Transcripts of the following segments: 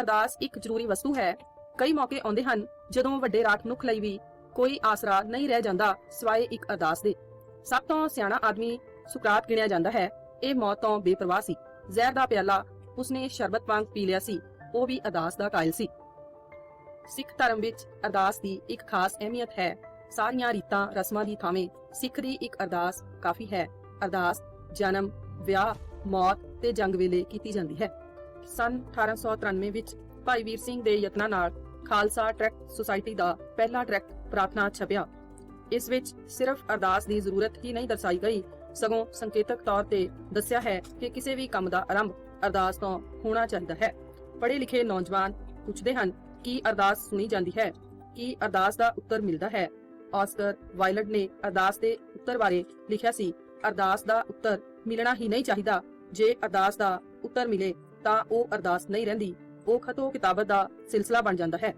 ਅਰਦਾਸ ਇੱਕ ਜ਼ਰੂਰੀ ਵਸਤੂ ਹੈ। ਕਈ ਮੌਕੇ ਆਉਂਦੇ ਹਨ ਜਦੋਂ ਵੱਡੇ ਰਾਤ ਮਨੁੱਖ ਲਈ ਵੀ ਕੋਈ ਆਸਰਾ ਨਹੀਂ ਰਹਿ ਜਾਂਦਾ, ਸਿਵਾਏ ਇੱਕ ਅਰਦਾਸ ਦੇ। ਸਭ ਤੋਂ ਸਿਆਣਾ ਆਦਮੀ ਸੁਕਰਾਤ ਗਿਣਿਆ ਜਾਂਦਾ ਹੈ। ਇਹ ਮੌਤ ਤੋਂ ਬੇਪਰਵਾਹ ਸੀ। ਜ਼ਹਿਰ ਦਾ ਪਿਆਲਾ ਉਸਨੇ ਸ਼ਰਬਤ ਵਾਂਗ ਪੀ ਲਿਆ ਸੀ। ਉਹ ਵੀ ਅਰਦਾਸ ਦਾ ਕਾਇਲ ਸੀ। ਸਿੱਖ ਧਰਮ ਵਿੱਚ ਅਰਦਾਸ ਦੀ ਇੱਕ ਖਾਸ ਅਹਿਮੀਅਤ ਹੈ। ਸਾਰੀਆਂ ਰੀਤਾਂ, ਰਸਮਾਂ ਦੀ ਥਾਵੇਂ ਸਿੱਖ ਦੀ ਇੱਕ ਅਰਦਾਸ ਕਾਫੀ ਹੈ। ਅਰਦਾਸ ਜਨਮ, ਵਿਆਹ, ਮੌਤ ਤੇ ਜੰਗ ਵੇਲੇ ਕੀਤੀ ਜਾਂਦੀ ਹੈ। ਸਨ 1893 ਵਿੱਚ ਭਾਈ ਵੀਰ ਸਿੰਘ ਦੇ ਯਤਨਾਂ ਨਾਲ ਖਾਲਸਾ ਟਰੈਕਟ ਸੁਸਾਇਟੀ ਦਾ ਪਹਿਲਾ ਟਰੈਕਟ ਪ੍ਰਾਰਥਨਾ ਛਪਿਆ। ਇਸ ਵਿੱਚ ਸਿਰਫ ਅਰਦਾਸ ਦੀ ਜ਼ਰੂਰਤ ਹੀ ਨਹੀਂ ਦਰਸਾਈ ਗਈ, ਸਗੋਂ ਸੰਕੇਤਕ ਤੌਰ ਤੇ ਦੱਸਿਆ ਹੈ ਕਿ ਕਿਸੇ ਵੀ ਕੰਮ ਦਾ ਆਰੰਭ ਅਰਦਾਸ ਤੋਂ ਹੋਣਾ ਚਾਹੀਦਾ ਹੈ। ਪੜ੍ਹੇ ਲਿਖੇ ਨੌਜਵਾਨ ਪੁੱਛਦੇ ਹਨ ਕੀ ਅਰਦਾਸ ਸੁਣੀ ਜਾਂਦੀ ਹੈ, ਕਿ ਅਰਦਾਸ ਦਾ ਉੱਤਰ ਮਿਲਦਾ ਹੈ। ਆਸਕਰ ਵਾਇਲਟ ਨੇ ਅਰਦਾਸ ਦੇ ਉੱਤਰ ਬਾਰੇ ਲਿਖਿਆ ਸੀ, ਅਰਦਾਸ ਦਾ ਉੱਤਰ ਮਿਲਣਾ ਹੀ ਨਹੀਂ ਚਾਹੀਦਾ, ਜੇ ਅਰਦਾਸ ਦਾ ਉੱਤਰ ਮਿਲੇ ਤਾਂ ਉਹ ਅਰਦਾਸ ਨਹੀਂ ਰਹਿੰਦੀ। ਉਹ ਖਤੋ ਕਿਤਾਬਤ ਦਾ ਸਿਲਸਿਲਾ ਬਣ ਜਾਂਦਾ ਹੈ।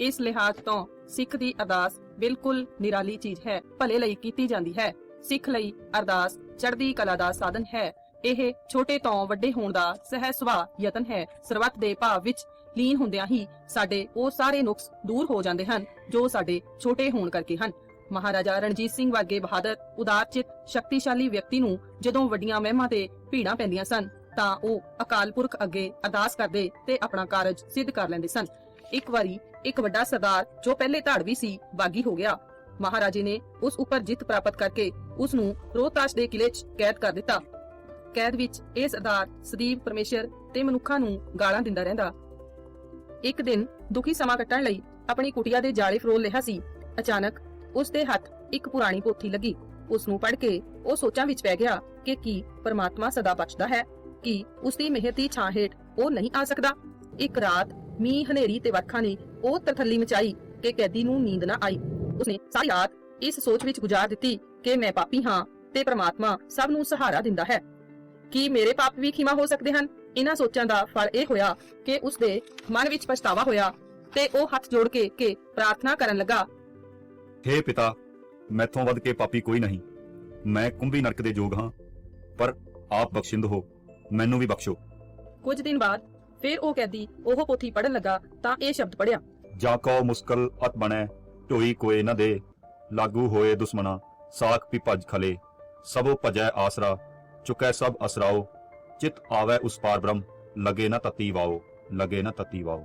ਇਸ ਲਿਹਾਜ਼ ਤੋਂ ਸਿੱਖ ਦੀ ਅਰਦਾਸ ਬਿਲਕੁਲ ਨਿਰਾਲੀ ਚੀਜ਼ ਹੈ, ਭਲੇ ਲਈ ਕੀਤੀ ਜਾਂਦੀ ਹੈ। ਸਿੱਖ ਲਈ ਅਰਦਾਸ ਚੜ੍ਹਦੀ ਕਲਾ ਦਾ ਸਾਧਨ ਹੈ। ਇਹ ਛੋਟੇ ਤੋਂ ਵੱਡੇ ਹੋਣ ਦਾ ਸਹਿ ਸੁਭਾਅ ਯਤਨ ਹੈ। ਸਰਬੱਤ ਦੇ ਭਾਵ ਵਿੱਚ ਲੀਨ ਹੁੰਦਿਆਂ ਹੀ ਸਾਡੇ ਉਹ ਸਾਰੇ ਨੁਕਸ ਦੂਰ ਹੋ ਜਾਂਦੇ ਹਨ, ਜੋ ਸਾਡੇ ਛੋਟੇ ਹੋਣ ਕਰਕੇ ਹਨ। ਮਹਾਰਾਜਾ ਰਣਜੀਤ ਸਿੰਘ ਵਰਗੇ ਬਹਾਦਰ, ਉਦਾਰਚਿਤ, ਸ਼ਕਤੀਸ਼ਾਲੀ ਵਿਅਕਤੀ ਨੂੰ ਜਦੋਂ ਵੱਡੀਆਂ ਮਹਿਮਾਂ ਤੇ ਭੀੜਾਂ ਪੈਂਦੀਆਂ ਸਨ ਤਾਂ ਉਹ ਅਕਾਲ ਪੁਰਖ ਅੱਗੇ ਅਰਦਾਸ ਕਰਦੇ ਤੇ ਆਪਣਾ ਕਾਰਜ ਸਿੱਧ ਕਰ ਲੈਂਦੇ ਸਨ। ਇੱਕ ਵਾਰੀ ਇੱਕ ਵੱਡਾ ਸਰਦਾਰ, ਜੋ ਪਹਿਲੇ ਧਾੜਵੀ ਸੀ ਬਾਗੀ ਹੋ ਗਿਆ। ਮਹਾਰਾਜੇ ਨੇ ਉਸ ਉੱਪਰ ਜਿੱਤ ਪ੍ਰਾਪਤ ਕਰਕੇ ਉਸ ਨੂੰ ਰੋਹਤਾਸ਼ ਦੇ ਕਿਲੇ 'ਚ ਕੈਦ ਕਰ ਦਿੱਤਾ। ਕੈਦ ਵਿੱਚ ਇਹ ਸਰਦਾਰ ਸਦੀਵ ਪਰਮੇਸ਼ਰ ਤੇ ਮਨੁੱਖਾਂ ਨੂੰ ਗਾਲਾਂ ਦਿੰਦਾ ਰਹਿੰਦਾ। ਇੱਕ ਦਿਨ ਦੁਖੀ ਸਮਾਂ ਕੱਟਣ ਲਈ ਆਪਣੀ ਕੁਟਿਆ ਦੇ ਜਾਲੇ ਫਰੋਲ ਰਿਹਾ ਸੀ। ਅਚਾਨਕ ਉਸ ਦੇ ਹੱਥ ਇੱਕ ਪੁਰਾਣੀ ਪੋਥੀ ਲੱਗੀ। ਉਸ ਨੂੰ ਪੜ੍ਹ ਕੇ ਉਹ ਸੋਚਾਂ ਵਿੱਚ ਪੈ ਗਿਆ ਕਿ ਕੀ ਪਰਮਾਤਮਾ ਸਦਾ ਬਖਸ਼ਦਾ ਹੈ। ਕਿ ਉਸ ਦੀ ਮਿਹਰ ਦੀ ਛਾਂ ਹੇਠ ਉਹ ਨਹੀਂ ਆ ਸਕਦਾ। ਇੱਕ ਰਾਤ ਮੀਂਹ ਹਨੇਰੀ ਤੇ ਵਰਖਾ ਨੇ ਉਹ ਤਰਥੱਲੀ ਮਚਾਈ ਕਿ ਕੈਦੀ ਨੂੰ ਨੀਂਦ ਨਾ ਆਈ। ਉਸਨੇ ਸਾਰੀ ਰਾਤ ਇਸ ਸੋਚ ਵਿੱਚ ਗੁਜ਼ਾਰ ਦਿੱਤੀ ਕਿ ਮੈਂ ਪਾਪੀ ਹਾਂ ਤੇ ਪ੍ਰਮਾਤਮਾ ਸਭ ਨੂੰ ਸਹਾਰਾ ਦਿੰਦਾ ਹੈ। ਕੀ ਮੇਰੇ ਪਾਪ ਵੀ ਖਿਮਾ ਹੋ ਸਕਦੇ ਹਨ? ਇਹਨਾਂ ਸੋਚਾਂ ਦਾ ਫਲ ਇਹ ਹੋਇਆ ਕਿ ਉਸ ਦੇ ਮਨ ਵਿੱਚ ਪਛਤਾਵਾ ਹੋਇਆ ਤੇ ਉਹ ਹੱਥ ਜੋੜ ਕੇ ਕੇ ਪ੍ਰਾਰਥਨਾ ਕਰਨ ਲੱਗਾ। ਹੇ ਪਿਤਾ, ਮੈਥੋਂ ਵੱਧ ਕੇ ਪਾਪੀ ਕੋਈ ਨਹੀਂ। ਮੈਂ ਕੁੰਭੀ ਨਰਕ ਦੇ ਯੋਗ ਹਾਂ, ਪਰ ਆਪ ਬਖਸ਼ਿੰਦ ਹੋ। ਮੈਨੂੰ ਵੀ ਬਖਸ਼ੋ। ਕੁਝ ਦਿਨ ਬਾਅਦ ਫਿਰ ਉਹ ਕੈਦੀ ਉਹ ਪੋਥੀ ਪੜਨ ਲੱਗਾ ਤਾਂ ਇਹ ਸ਼ਬਦ ਪੜਿਆ ਜਾ ਕੋ ਮੁਸਕਲ ਅਤ ਬਣੈ ਢੋਈ ਕੋਏ ਨ ਦੇ। ਲਾਗੂ ਹੋਏ ਦੁਸ਼ਮਨਾ ਸਾਖ ਵੀ ਭਜ ਖਲੇ। ਸਭੋ ਭਜੈ ਆਸਰਾ ਚੁਕੈ ਸਭ ਅਸਰਾਓ। ਚਿਤ ਆਵੈ ਉਸ ਪਾਰ ਬ੍ਰਹਮ ਲਗੇ ਨ ਤਤੀ ਵਾਓ ਲਗੇ ਨ ਤਤੀ ਵਾਓ।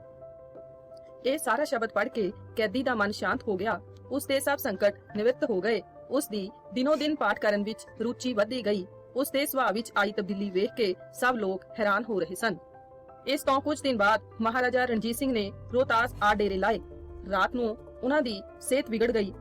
ਇਹ ਸਾਰਾ ਸ਼ਬਦ ਪੜ੍ਹ ਕੇ ਕੈਦੀ ਦਾ ਮਨ ਸ਼ਾਂਤ ਹੋ ਗਿਆ। ਉਸ ਦੇ ਸਭ ਸੰਕਟ ਨਿਵਰਤ ਹੋ ਗਏ। ਉਸ ਦੀ ਦਿਨੋ ਦਿਨ ਪਾਠ ਕਰਨ ਵਿੱਚ ਰੁਚੀ ਵਧਦੀ ਗਈ। ਉਸ ਦੇ ਸੁਭਾਅ ਵਿੱਚ ਆਈ ਤਬਦੀਲੀ ਵੇਖ ਕੇ ਸਭ ਲੋਕ ਹੈਰਾਨ ਹੋ ਰਹੇ ਸਨ। ਇਸ ਤੋਂ ਕੁਝ ਦਿਨ ਬਾਅਦ ਮਹਾਰਾਜਾ ਰਣਜੀਤ ਸਿੰਘ ਨੇ ਰੋਹਤਾਸ ਆ ਡੇਰੇ ਲਾਏ। ਰਾਤ ਨੂੰ ਉਹਨਾਂ ਦੀ ਸਿਹਤ ਵਿਗੜ ਗਈ।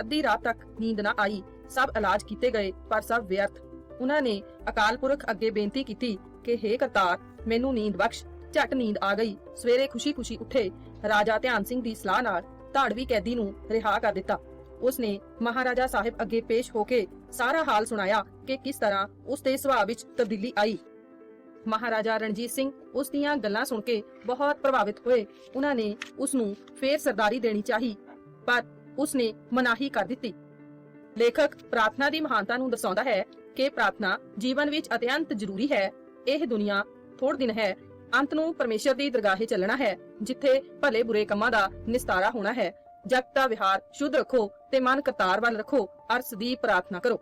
ਅੱਧੀ ਰਾਤ ਤੱਕ ਨੀਂਦ ਨਾ ਆਈ। ਸਭ ਇਲਾਜ ਕੀਤੇ ਗਏ, ਪਰ ਸਭ ਵਿਅਰਥ। ਉਹਨਾਂ ਨੇ ਅਕਾਲ ਪੁਰਖ ਅੱਗੇ ਬੇਨਤੀ ਕੀਤੀ ਕਿ, ਹੇ ਕਰਤਾਰ, ਮੈਨੂੰ ਨੀਂਦ ਬਖਸ਼। ਝਟ ਨੀਂਦ ਆ ਗਈ। ਸਵੇਰੇ ਖੁਸ਼ੀ-ਖੁਸ਼ੀ ਉੱਠੇ। ਰਾਜਾ ਧਿਆਨ ਸਿੰਘ ਦੀ ਸਲਾਹ ਨਾਲ ਧਾੜਵੀ ਕੈਦੀ ਨੂੰ ਰਿਹਾ ਕਰ ਦਿੱਤਾ। ਉਸਨੇ ਮਹਾਰਾਜਾ ਸਾਹਿਬ ਅੱਗੇ ਪੇਸ਼ ਹੋ ਕੇ ਸਾਰਾ ਹਾਲ ਸੁਣਾਇਆ ਕਿ ਕਿਸ ਤਰ੍ਹਾਂ ਉਸ ਦੇ ਸੁਭਾਅ ਵਿੱਚ ਤਬਦੀਲੀ ਆਈ। ਮਹਾਰਾਜਾ ਰਣਜੀਤ ਸਿੰਘ ਉਸ ਦੀਆਂ ਗੱਲਾਂ ਸੁਣ ਕੇ ਬਹੁਤ ਪ੍ਰਭਾਵਿਤ ਹੋਏ। ਉਹਨਾਂ ਨੇ ਉਸ ਨੂੰ ਫੇਰ ਸਰਦਾਰੀ ਦੇਣੀ ਚਾਹੀ, ਪਰ ਉਸਨੇ ਮਨਾਹੀ ਕਰ ਦਿੱਤੀ। ਲੇਖਕ ਪ੍ਰਾਰਥਨਾ ਦੀ ਮਹਾਨਤਾ ਨੂੰ ਦਰਸਾਉਂਦਾ ਹੈ ਕਿ ਪ੍ਰਾਰਥਨਾ ਜੀਵਨ ਵਿੱਚ ਅਤਿਅੰਤ ਜ਼ਰੂਰੀ ਹੈ। ਇਹ ਦੁਨੀਆ ਥੋੜ ਦਿਨ ਹੈ। ਅੰਤ ਨੂੰ ਪਰਮੇਸ਼ਰ ਦੀ ਦਰਗਾਹੇ ਚੱਲਣਾ ਹੈ, ਜਿੱਥੇ ਭਲੇ ਬੁਰੇ ਕੰਮਾਂ ਦਾ ਨਿਸਤਾਰਾ ਹੋਣਾ ਹੈ। ਜਗਤ ਦਾ ਵਿਹਾਰ ਸ਼ੁੱਧ ਰੱਖੋ ਤੇ ਮਨ ਕਰਤਾਰ ਵੱਲ ਰੱਖੋ ਅਰਸ ਦੀ ਪ੍ਰਾਰਥਨਾ ਕਰੋ।